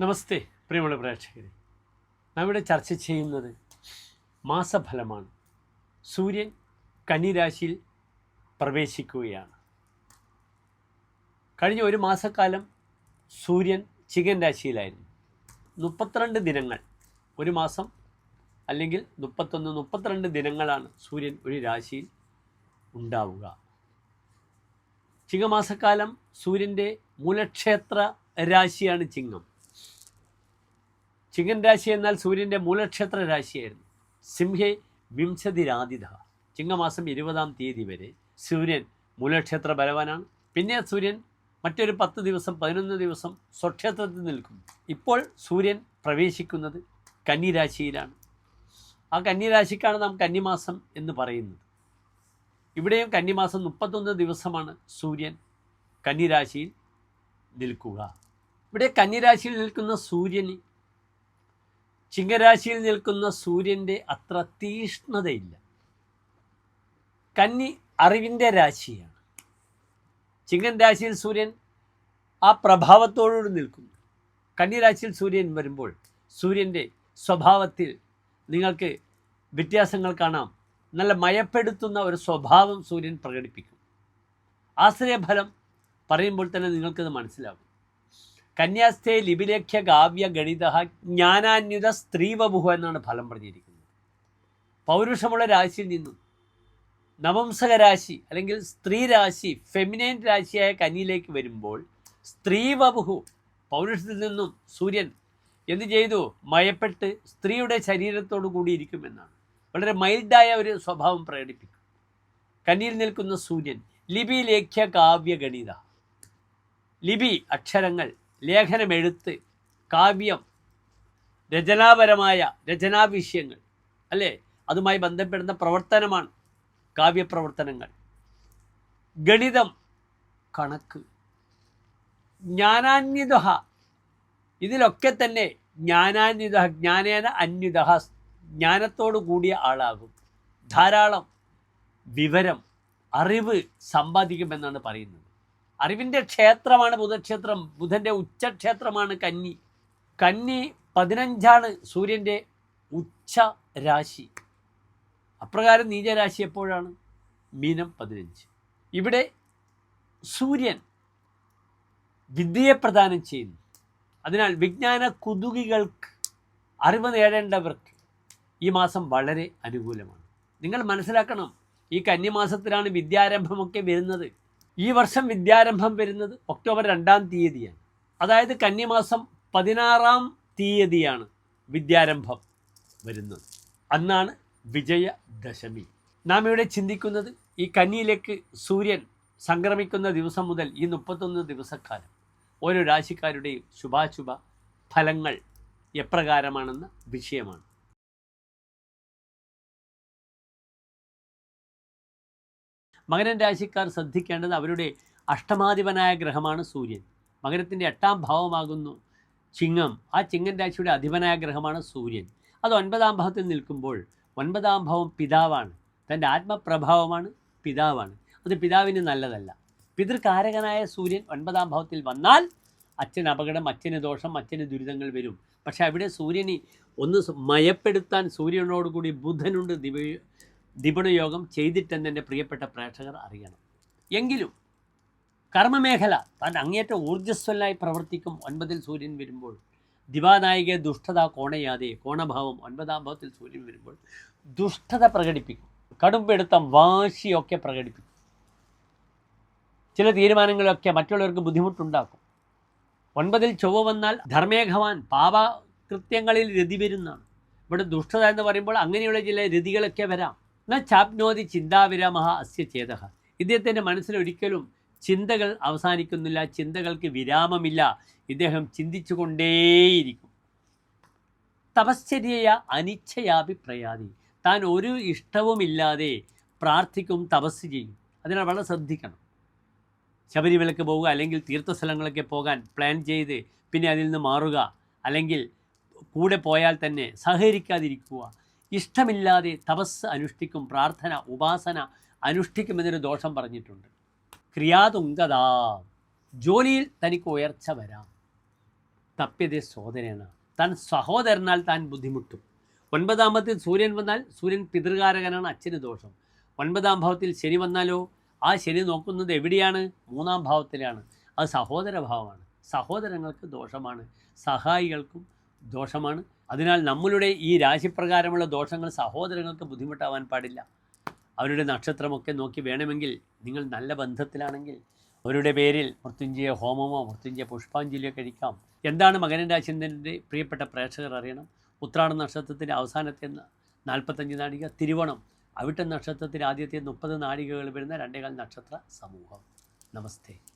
നമസ്തേ പ്രിയമുള്ള പ്രേക്ഷകരെ. നാം ഇവിടെ ചർച്ച ചെയ്യുന്നത് മാസഫലമാണ്. സൂര്യൻ കന്നിരാശിയിൽ പ്രവേശിക്കുകയാണ്. കഴിഞ്ഞ ഒരു മാസക്കാലം സൂര്യൻ ചികൻ രാശിയിലായിരുന്നു. മുപ്പത്തിരണ്ട് ദിനങ്ങൾ ഒരു മാസം അല്ലെങ്കിൽ മുപ്പത്തൊന്ന് മുപ്പത്തിരണ്ട് ദിനങ്ങളാണ് സൂര്യൻ ഒരു രാശിയിൽ ഉണ്ടാവുക. ചിങ്ങമാസക്കാലം സൂര്യന്റെ മൂലക്ഷേത്ര രാശിയാണ് ചിങ്ങം. ചിങ്ങൻ രാശി എന്നാൽ സൂര്യന്റെ മൂലക്ഷേത്ര രാശിയായിരുന്നു. സിംഹെ വിംശതിരാതിഥ. ചിങ്ങമാസം ഇരുപതാം തീയതി വരെ സൂര്യൻ മൂലക്ഷേത്ര ബലവാനാണ്. പിന്നെ സൂര്യൻ മറ്റൊരു പത്ത് ദിവസം പതിനൊന്ന് ദിവസം സ്വക്ഷേത്രത്തിൽ നിൽക്കും ഇപ്പോൾ സൂര്യൻ പ്രവേശിക്കുന്നത് കന്നിരാശിയിലാണ്. ആ കന്നിരാശിക്കാണ് നാം കന്നിമാസം എന്ന് പറയുന്നത്. ഇവിടെയും കന്നിമാസം മുപ്പത്തൊന്ന് ദിവസമാണ് സൂര്യൻ കന്നിരാശിയിൽ നിൽക്കുക. ഇവിടെ കന്നിരാശിയിൽ നിൽക്കുന്ന സൂര്യന് ചിങ്ങരാശിയിൽ നിൽക്കുന്ന സൂര്യന്റെ അത്ര തീഷ്ണതയില്ല. കന്നി അറിവിന്റെ രാശിയാണ്. ചിങ്ങൻ രാശിയിൽ സൂര്യൻ ആ പ്രഭാവത്തോടുകൂടി നിൽക്കുന്നു. കന്നി രാശിയിൽ സൂര്യൻ വരുമ്പോൾ സൂര്യന്റെ സ്വഭാവത്തിൽ നിങ്ങൾക്ക് വ്യത്യാസങ്ങൾ കാണാം. നല്ല മയപ്പെടുത്തുന്ന ഒരു സ്വഭാവം സൂര്യൻ പ്രകടിപ്പിക്കും. ആശ്രയഫലം പറയുമ്പോൾ തന്നെ നിങ്ങൾക്കത് മനസ്സിലാകും. കന്യാസ്ഥേ ലിപിലേഖ്യ കാവ്യ ഗണിത ജ്ഞാനാന്യുത സ്ത്രീവബുഹ എന്നാണ് ഫലം പറഞ്ഞിരിക്കുന്നത്. പൗരുഷമുള്ള രാശിയിൽ നിന്നും നവംസകരാശി അല്ലെങ്കിൽ സ്ത്രീ രാശി ഫെമിനൈൻ രാശിയായ കന്നിയിലേക്ക് വരുമ്പോൾ സ്ത്രീവബുഹു പൗരുഷത്തിൽ നിന്നും സൂര്യൻ എന്ത് ചെയ്തു? മയപ്പെട്ട് സ്ത്രീയുടെ ശരീരത്തോടു കൂടിയിരിക്കുമെന്നാണ് വളരെ മൈൽഡായ ഒരു സ്വഭാവം പ്രകടിപ്പിക്കും. കന്നിയിൽ നിൽക്കുന്ന സൂര്യൻ ലിപി ലേഖ്യ കാവ്യ ഗണിത ലിപി അക്ഷരങ്ങൾ ലേഖനമെഴുത്ത് കാവ്യം രചനാപരമായ രചനാവിഷയങ്ങൾ അല്ലേ? അതുമായി ബന്ധപ്പെടുന്ന പ്രവർത്തനമാണ് കാവ്യപ്രവർത്തനങ്ങൾ. ഗണിതം കണക്ക് ജ്ഞാനാന്വിത ഇതിലൊക്കെ തന്നെ ജ്ഞാനാന്വിത ജ്ഞാനേന അന്വിത ജ്ഞാനത്തോടു കൂടിയ ആളാകും. ധാരാളം വിവരം അറിവ് സമ്പാദിക്കുമെന്നാണ് പറയുന്നത്. അറിവിന്റെ ക്ഷേത്രമാണ് ബുധക്ഷേത്രം. ബുധന്റെ ഉച്ചക്ഷേത്രമാണ് കന്നി. കന്നി പതിനഞ്ചാണ് സൂര്യന്റെ ഉച്ച രാശി. അപ്രകാരം നീചരാശി എപ്പോഴാണ്? മീനം പതിനഞ്ച്. ഇവിടെ സൂര്യൻ വിദ്യയെ പ്രദാനം ചെയ്യുന്നു. അതിനാൽ വിജ്ഞാന കുതുകികൾക്ക് അറിവ് നേടേണ്ടവർക്ക് ഈ മാസം വളരെ അനുകൂലമാണ്. നിങ്ങൾ മനസ്സിലാക്കണം ഈ കന്നിമാസത്തിലാണ് വിദ്യാരംഭമൊക്കെ വരുന്നത്. ഈ വർഷം വിദ്യാരംഭം വരുന്നത് ഒക്ടോബർ രണ്ടാം തീയതിയാണ്. അതായത് കന്നിമാസം പതിനാറാം തീയതിയാണ് വിദ്യാരംഭം വരുന്നത്. അന്നാണ് വിജയദശമി. നാം ഇവിടെ ചിന്തിക്കുന്നത് ഈ കന്നിയിലേക്ക് സൂര്യൻ സംക്രമിക്കുന്ന ദിവസം മുതൽ ഈ മുപ്പത്തൊന്ന് ദിവസക്കാലം ഓരോ രാശിക്കാരുടെയും ശുഭാശുഭ ഫലങ്ങൾ എപ്രകാരമാണെന്ന വിഷയമാണ്. മകരൻ രാശിക്കാർ ശ്രദ്ധിക്കേണ്ടത് അവരുടെ അഷ്ടമാധിപനായ ഗ്രഹമാണ് സൂര്യൻ. മകരത്തിന്റെ എട്ടാം ഭാവമാകുന്നു ചിങ്ങം. ആ ചിങ്ങൻ രാശിയുടെ അധിപനായ ഗ്രഹമാണ് സൂര്യൻ. അത് ഒൻപതാം ഭാവത്തിൽ നിൽക്കുമ്പോൾ ഒൻപതാം ഭാവം പിതാവാണ്. തന്റെ ആത്മപ്രഭാവമാണ് പിതാവാണ്. അത് പിതാവിന് നല്ലതല്ല. പിതൃകാരകനായ സൂര്യൻ ഒൻപതാം ഭാവത്തിൽ വന്നാൽ അച്ഛൻ അപകടം അച്ഛന് ദോഷം അച്ഛന് ദുരിതങ്ങൾ വരും. പക്ഷേ അവിടെ സൂര്യനെ ഒന്ന് മയപ്പെടുത്താൻ സൂര്യനോടുകൂടി ബുധനുണ്ട് ദിവ ദിപണയോഗം ചെയ്തിട്ടെന്ന് എന്റെ പ്രിയപ്പെട്ട പ്രേക്ഷകർ അറിയണം. എങ്കിലും കർമ്മമേഖല താൻ അങ്ങേറ്റ ഊർജസ്വലായി പ്രവർത്തിക്കും ഒൻപതിൽ സൂര്യൻ വരുമ്പോൾ ദിവാനായിക ദുഷ്ടത കോണയാതെ കോണഭാവം ഒൻപതാം ഭാവത്തിൽ സൂര്യൻ വരുമ്പോൾ ദുഷ്ടത പ്രകടിപ്പിക്കും. കടുംപിടുത്തം വാശിയൊക്കെ പ്രകടിപ്പിക്കും. ചില തീരുമാനങ്ങളൊക്കെ മറ്റുള്ളവർക്ക് ബുദ്ധിമുട്ടുണ്ടാക്കും. ഒൻപതിൽ ചൊവ്വ വന്നാൽ ധർമ്മേഘവാൻ പാപകൃത്യങ്ങളിൽ രതി വരുന്നതാണ്. ഇവിടെ ദുഷ്ടത എന്ന് പറയുമ്പോൾ അങ്ങനെയുള്ള ചില രതികളൊക്കെ വരാം. ന ചാപ്നോതി ചിന്താവിരമഹ അസ്യ ചേത. ഇദ്ദേഹത്തിന്റെ മനസ്സിലൊരിക്കലും ചിന്തകൾ അവസാനിക്കുന്നില്ല ചിന്തകൾക്ക് വിരാമമില്ല. ഇദ്ദേഹം ചിന്തിച്ചുകൊണ്ടേയിരിക്കും. തപശ്ചര്യയ അനിച്ഛയാപി പ്രയാതി. താൻ ഒരു ഇഷ്ടവുമില്ലാതെ പ്രാർത്ഥിക്കും തപസ് ചെയ്യും. അതിനാൽ വളരെ ശ്രദ്ധിക്കണം. ശബരിമലക്ക് പോവുക അല്ലെങ്കിൽ തീർത്ഥസ്ഥലങ്ങളൊക്കെ പോകാൻ പ്ലാൻ ചെയ്ത് പിന്നെ അതിൽ നിന്ന് മാറുക അല്ലെങ്കിൽ കൂടെ പോയാൽ തന്നെ സഹകരിക്കാതിരിക്കുക ഇഷ്ടമില്ലാതെ തപസ് അനുഷ്ഠിക്കും പ്രാർത്ഥന ഉപാസന അനുഷ്ഠിക്കുമെന്നൊരു ദോഷം പറഞ്ഞിട്ടുണ്ട്. ക്രിയാതുങ്കതാ ജോലിയിൽ തനിക്ക് ഉയർച്ച വരാം. തപ്പിയത് സഹോദരനാണ്. താൻ സഹോദരനാൽ താൻ ബുദ്ധിമുട്ടും. ഒൻപതാമത്തിൽ സൂര്യൻ വന്നാൽ സൂര്യൻ പിതൃകാരകനാണ് അച്ഛന് ദോഷം. ഒൻപതാം ഭാവത്തിൽ ശനി വന്നാലോ ആ ശനി നോക്കുന്നത് എവിടെയാണ്? മൂന്നാം ഭാവത്തിലാണ്. അത് സഹോദര ഭാവമാണ്. സഹോദരങ്ങൾക്ക് ദോഷമാണ്. സഹായികൾക്കും ദോഷമാണ്. അതിനാൽ നമ്മളുടെ ഈ രാശിപ്രകാരമുള്ള ദോഷങ്ങൾ സഹോദരങ്ങൾക്ക് ബുദ്ധിമുട്ടാവാൻ പാടില്ല. അവരുടെ നക്ഷത്രമൊക്കെ നോക്കി വേണമെങ്കിൽ നിങ്ങൾ നല്ല ബന്ധത്തിലാണെങ്കിൽ അവരുടെ പേരിൽ മൃത്യുഞ്ജയ ഹോമമോ മൃത്യുഞ്ജയ പുഷ്പാഞ്ജലിയോ കഴിക്കാം. എന്താണ് മകനൻ രാശിന്ദ്രന്റെ പ്രിയപ്പെട്ട പ്രേക്ഷകർ അറിയണം? ഉത്രാട നക്ഷത്രത്തിന്റെ അവസാനത്തെ നാൽപ്പത്തഞ്ച് നാഴിക തിരുവോണം. അവിട്ട നക്ഷത്രത്തിൽ ആദ്യത്തെ മുപ്പത് നാഴികകൾ വരുന്ന രണ്ടേകാൽ നക്ഷത്ര സമൂഹം. നമസ്തേ.